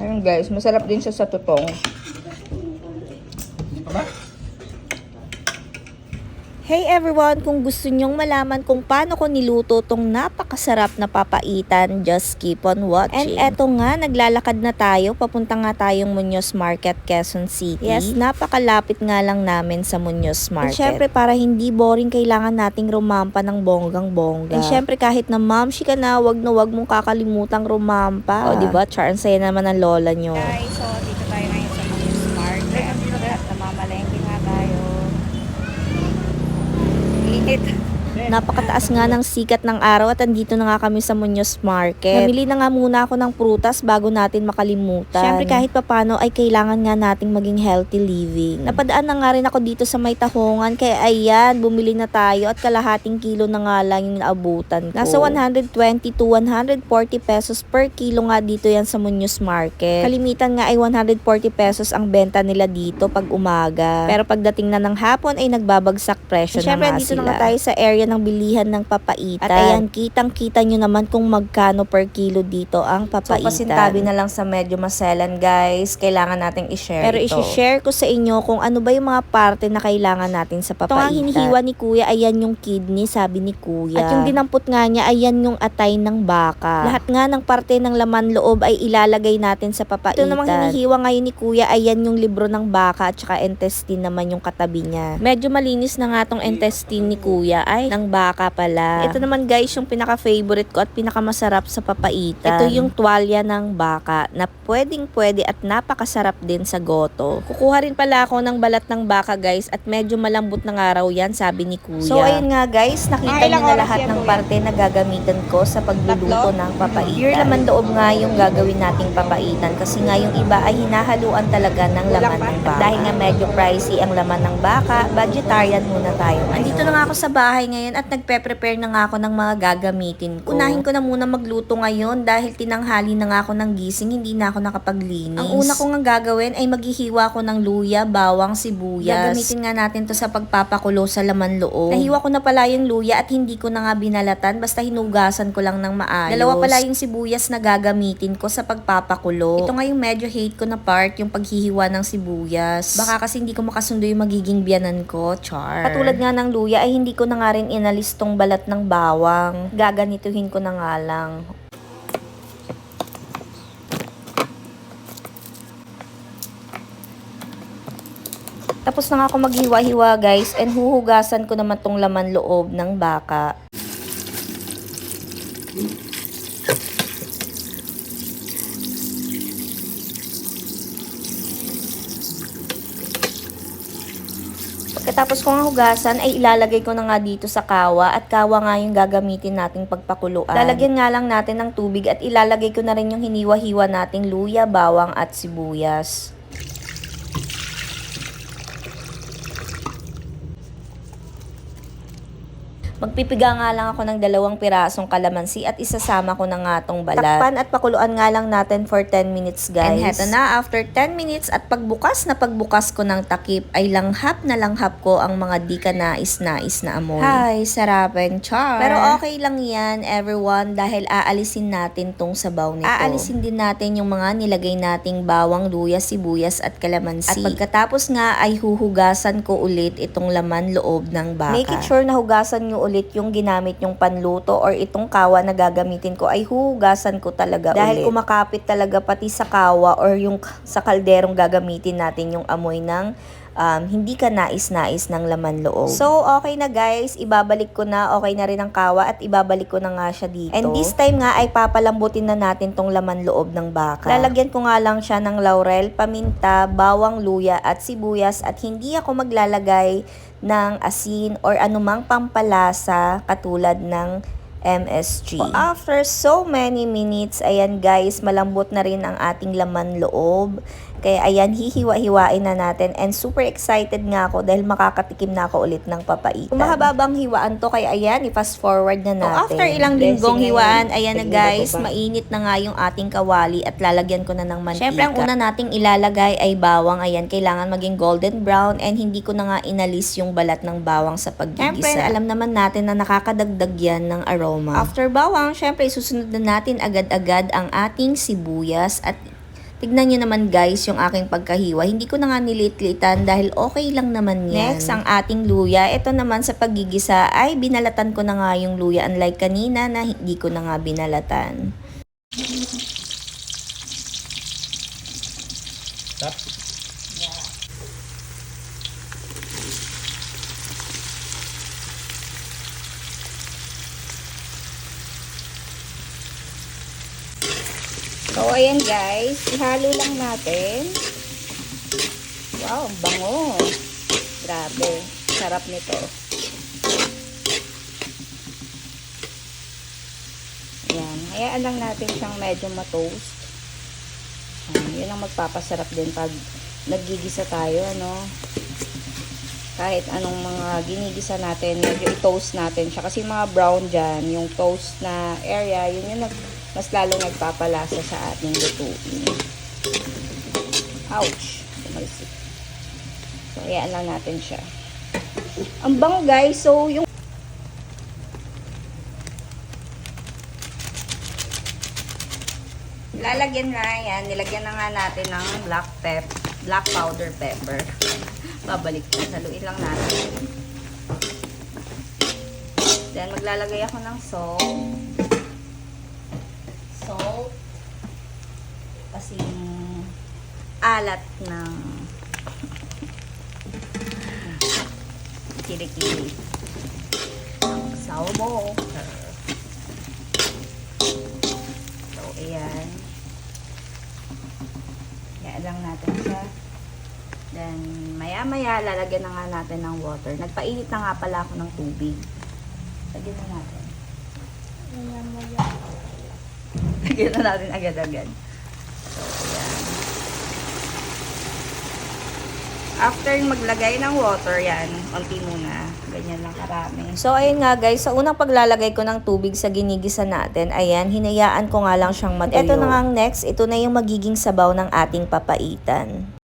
Ayun guys, masarap din siya sa tutong. Hindi? Hey everyone, kung gusto nyong malaman kung paano ko niluto tong napakasarap na papaitan, just keep on watching. And eto nga, naglalakad na tayo, papunta nga tayong Muñoz Market, Quezon City. Yes, napakalapit nga lang namin sa Muñoz Market. At syempre, para hindi boring, kailangan nating rumampa ng bonggang-bongga. And syempre, kahit na mamshi ka na, wag na wag mong kakalimutang rumampa. O, diba? Char, ang saya naman ng lola nyo. Guys, so it. Napakataas nga ng sikat ng araw at andito na nga kami sa Muñoz Market. Namili na nga muna ako ng prutas bago natin makalimutan. Siyempre kahit papano ay kailangan nga nating maging healthy living. Napadaan na nga rin ako dito sa may tahongan kaya ayan, bumili na tayo at kalahating kilo na nga lang yung naabutan ko. Nasa 120 to 140 pesos per kilo nga dito yan sa Muñoz Market. Kalimitan nga ay 140 pesos ang benta nila dito pag umaga. Pero pagdating na ng hapon ay nagbabagsak presyo na Siyempre, nga dito sila. na nga tayo sa area ng bilihan ng papaitan. At ayan, kitang-kita nyo naman kung magkano per kilo dito ang So, papaitan. pasintabi na lang sa medyo maselan, guys. Kailangan nating i-share Pero ito. isi-share ko sa inyo kung ano ba yung mga parte na kailangan natin sa papaitan. Ito nga hinihiwa ni kuya, ayan yung kidney, sabi ni kuya. At yung dinampot nga niya, ayan yung atay ng baka. Lahat nga ng parte ng laman loob ay ilalagay natin sa papaitan. Ito namang hinihiwa ngayon ni kuya, ayan yung libro ng baka at saka intestine naman yung katabi niya. Medyo malinis na nga tong intestine ni kuya, ay ng baka pala. Ito naman guys, yung pinaka-favorite ko at pinaka-masarap sa papaitan. Ito yung tuwalya ng baka na pwedeng pwede at napakasarap din sa goto. Kukuha rin pala ako ng balat ng baka guys at medyo malambot ng araw yan sabi ni kuya. So ayun nga guys, nakita niyo na lahat ng parte na gagamitan ko sa pagluluto ng papaitan. Pure laman loob nga yung gagawin nating papaitan kasi nga yung iba ay hinahaluan talaga ng laman ng baka. Dahil nga medyo pricey ang laman ng baka, vegetarian muna tayo. Andito na nga ako sa bahay ngayon at nagpe-prepare na nga ako ng mga gagamitin ko. Unahin ko na muna magluto ngayon dahil tinanghali na nga ako ng gising, hindi na ako nakapaglinis. Ang una ko nga gagawin ay maghihiwa ko ng luya, bawang, sibuyas. Gagamitin nga natin to sa pagpapakulo sa laman loob. Nahiwa ko na pala yung luya at hindi ko na nga binalatan basta hinugasan ko lang ng maayos. Dalawa pala yung sibuyas na gagamitin ko sa pagpapakulo. Ito nga yung medyo hate ko na part, yung paghihiwa ng sibuyas. Baka kasi hindi ko makasundo yung magiging biyanan ko, char. Katulad nga ng luya ay hindi ko na nga rin inalis tong balat ng bawang. Gaganituhin ko na nga lang. Tapos na nga ako maghiwa-hiwa guys and huhugasan ko naman tong laman loob ng baka. Pagkatapos ko nga hugasan ay ilalagay ko na nga dito sa kawa at kawa nga yung gagamitin nating pagpakuluan. Lalagyan nga lang natin ng tubig at ilalagay ko na rin yung hiniwa-hiwa nating luya, bawang at sibuyas. Magpipiga nga lang ako ng dalawang pirasong kalamansi at isasama ko na nga tong balat. Takpan at pakuluan nga lang natin for 10 minutes guys. And heto na, after 10 minutes at pagbukas na pagbukas ko ng takip ay langhap na langhap ko ang mga di ka nais-nais na amoy. Hi, sarapin, char. Pero okay lang yan everyone dahil aalisin natin tong sabaw nito. Aalisin din natin yung mga nilagay nating bawang, luya, sibuyas at kalamansi. At pagkatapos nga ay huhugasan ko ulit itong laman loob ng baka. Make it sure na hugasan nyo ulit yung ginamit yung panluto or itong kawa na gagamitin ko ay huhugasan ko talaga Dahil ulit. kumakapit talaga pati sa kawa or yung sa kalderong gagamitin natin yung amoy ng um, hindi ka nais-nais ng laman loob. So, okay na guys. Ibabalik ko na. Okay na rin ang kawa at ibabalik ko na nga siya dito. And this time nga ay papalambutin na natin tong laman loob ng baka. Lalagyan ko nga lang siya ng laurel, paminta, bawang luya at sibuyas at hindi ako maglalagay ng asin or anumang pampalasa katulad ng MSG. After so many minutes, ayan guys, malambot na rin ang ating laman loob. Kaya ayan, hihiwa-hiwain na natin and super excited nga ako dahil makakatikim na ako ulit ng papaitan. Kung mahababang hiwaan to, kaya ayan, i-fast forward na natin. after ilang linggong hiwaan, ayan na guys, mainit na nga yung ating kawali at lalagyan ko na ng mantika. Syempre, ang una nating ilalagay ay bawang. Ayan, kailangan maging golden brown and hindi ko na nga inalis yung balat ng bawang sa paggigisa. Syempre, alam naman natin na nakakadagdag yan ng aroma. After bawang, syempre, susunod na natin agad-agad ang ating sibuyas at Tignan nyo naman guys yung aking pagkahiwa. Hindi ko na nga niliit-liitan dahil okay lang naman yan. Next, ang ating luya. Ito naman sa pagigisa ay binalatan ko na nga yung luya. Unlike kanina na hindi ko na nga binalatan. Tap. So, ayan guys. Ihalo lang natin. Wow, ang bango. Grabe. Sarap nito. Ayan. Hayaan lang natin siyang medyo matoast. Ayan, yun ang magpapasarap din pag nagigisa tayo, ano. Kahit anong mga ginigisa natin, medyo i-toast natin siya. Kasi mga brown dyan, yung toast na area, yun yung nag, mas lalong nagpapalasa sa ating lutuin. Ouch! Tumalsik. So, ayan lang natin siya. Ang bango guys, so yung Lalagyan na yan. Nilagyan na nga natin ng black pep, black powder pepper. Babalik ko. Haluin lang natin. Then, maglalagay ako ng salt. Salt. Kasi alat ng kilikili. Salmo. So, ayan. Ayan lang natin siya. Then, maya-maya, lalagyan na nga natin ng water. Nagpainit na nga pala ako ng tubig. Lagyan na natin. Lagyan na natin agad-agad. So, ayan. After maglagay ng water, yan, konti muna. Ganyan lang karami. So, ayun nga guys, sa unang paglalagay ko ng tubig sa ginigisa natin, ayan, hinayaan ko nga lang siyang matuyo. Ito na nga ang next, ito na yung magiging sabaw ng ating papaitan.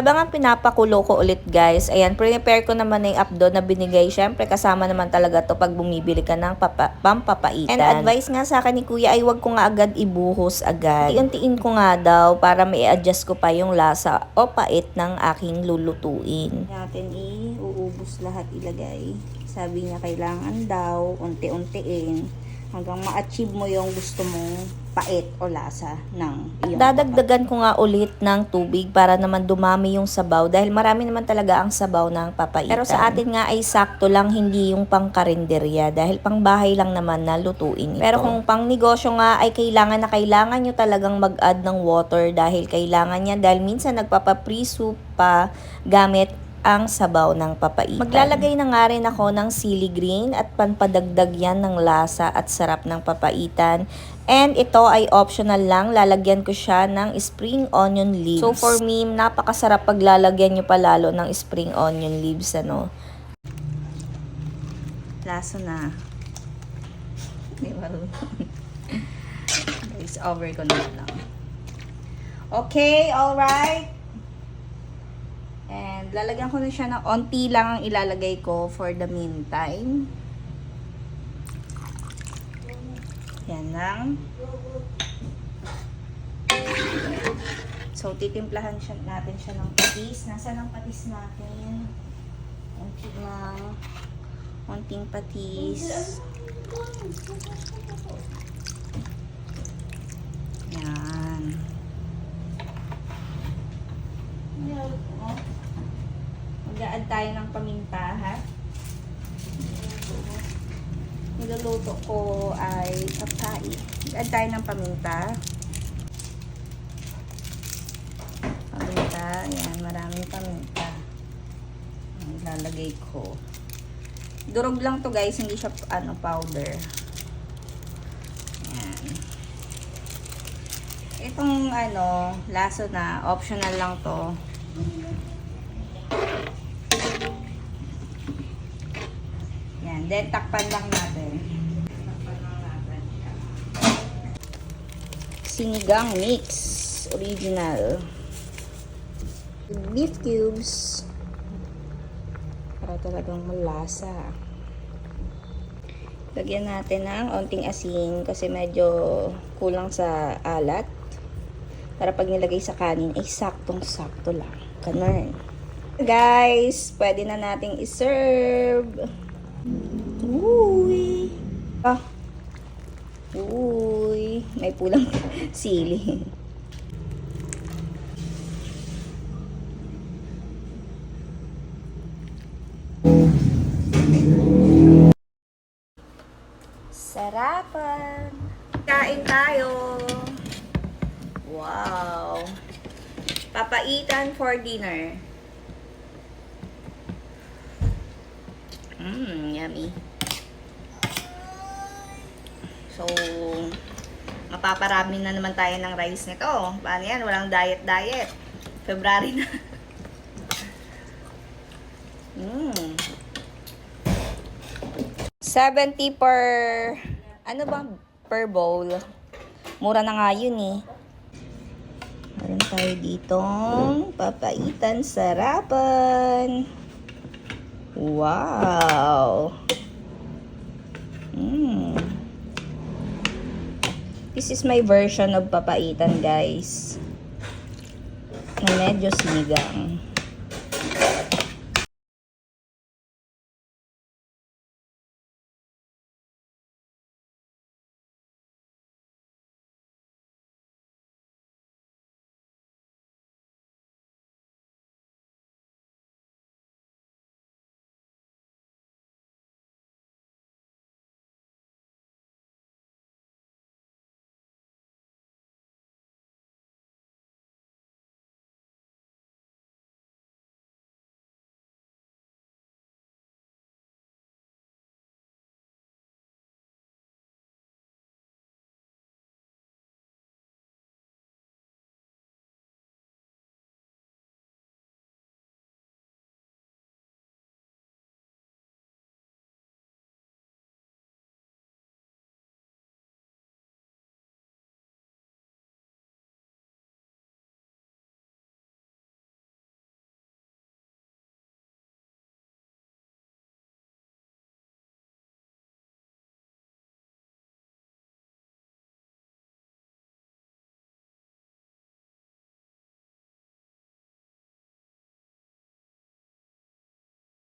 Habang ang pinapakulo ko ulit guys, ayan, prepare ko naman na yung updo na binigay. Siyempre, kasama naman talaga to pag bumibili ka ng papa, pampapaitan. And advice nga sa akin ni kuya ay wag ko nga agad ibuhos agad. Iuntiin ko nga daw para may adjust ko pa yung lasa o pait ng aking lulutuin. natin iuubos lahat ilagay. Sabi niya kailangan daw unti-untiin hanggang ma-achieve mo yung gusto mong pait o lasa ng iyong Dadagdagan ko nga ulit ng tubig para naman dumami yung sabaw dahil marami naman talaga ang sabaw ng papaitan. Pero sa atin nga ay sakto lang hindi yung pang karinderya dahil pang bahay lang naman na lutuin ito. Pero kung pang negosyo nga ay kailangan na kailangan nyo talagang mag-add ng water dahil kailangan niya dahil minsan nagpapa-pre-soup pa gamit ang sabaw ng papaitan. Maglalagay na nga rin ako ng sili green at panpadagdag yan ng lasa at sarap ng papaitan. And ito ay optional lang. Lalagyan ko siya ng spring onion leaves. So for me, napakasarap paglalagyan nyo palalo ng spring onion leaves. Ano? lasa na. Di ba? Over ko na lang. Okay, alright. And lalagyan ko na siya ng onti lang ang ilalagay ko for the meantime. Yan lang. So, titimplahan siya, natin siya ng patis. Nasaan ang patis natin? Onti lang. Konting patis. Yan. Mag-add tayo ng paminta, ha? Niluluto ko ay kapay. Mag-add tayo ng paminta. Paminta. Yan, maraming paminta. Ang Ilalagay ko. Durog lang to guys, hindi siya ano powder. Yan. Itong ano, laso na, optional lang to. Then takpan lang natin. Sinigang mix, original. Beef cubes. para talagang malasa. Lagyan natin ng onting asin kasi medyo kulang sa alat. Para pag nilagay sa kanin ay saktong-sakto lang. Ganun. Guys, pwede na nating iserve. May pulang sili. Sarapan! Kain tayo! Wow! Papaitan for dinner. Mmm, yummy. So, mapaparami na naman tayo ng rice nito. Paano yan? Walang diet-diet. February na. Mmm. 70 per, ano ba, per bowl. Mura na nga yun eh. Meron tayo ditong papaitan sarapan. Wow! Mm. This is my version of papaitan, guys. Na medyo sinigang.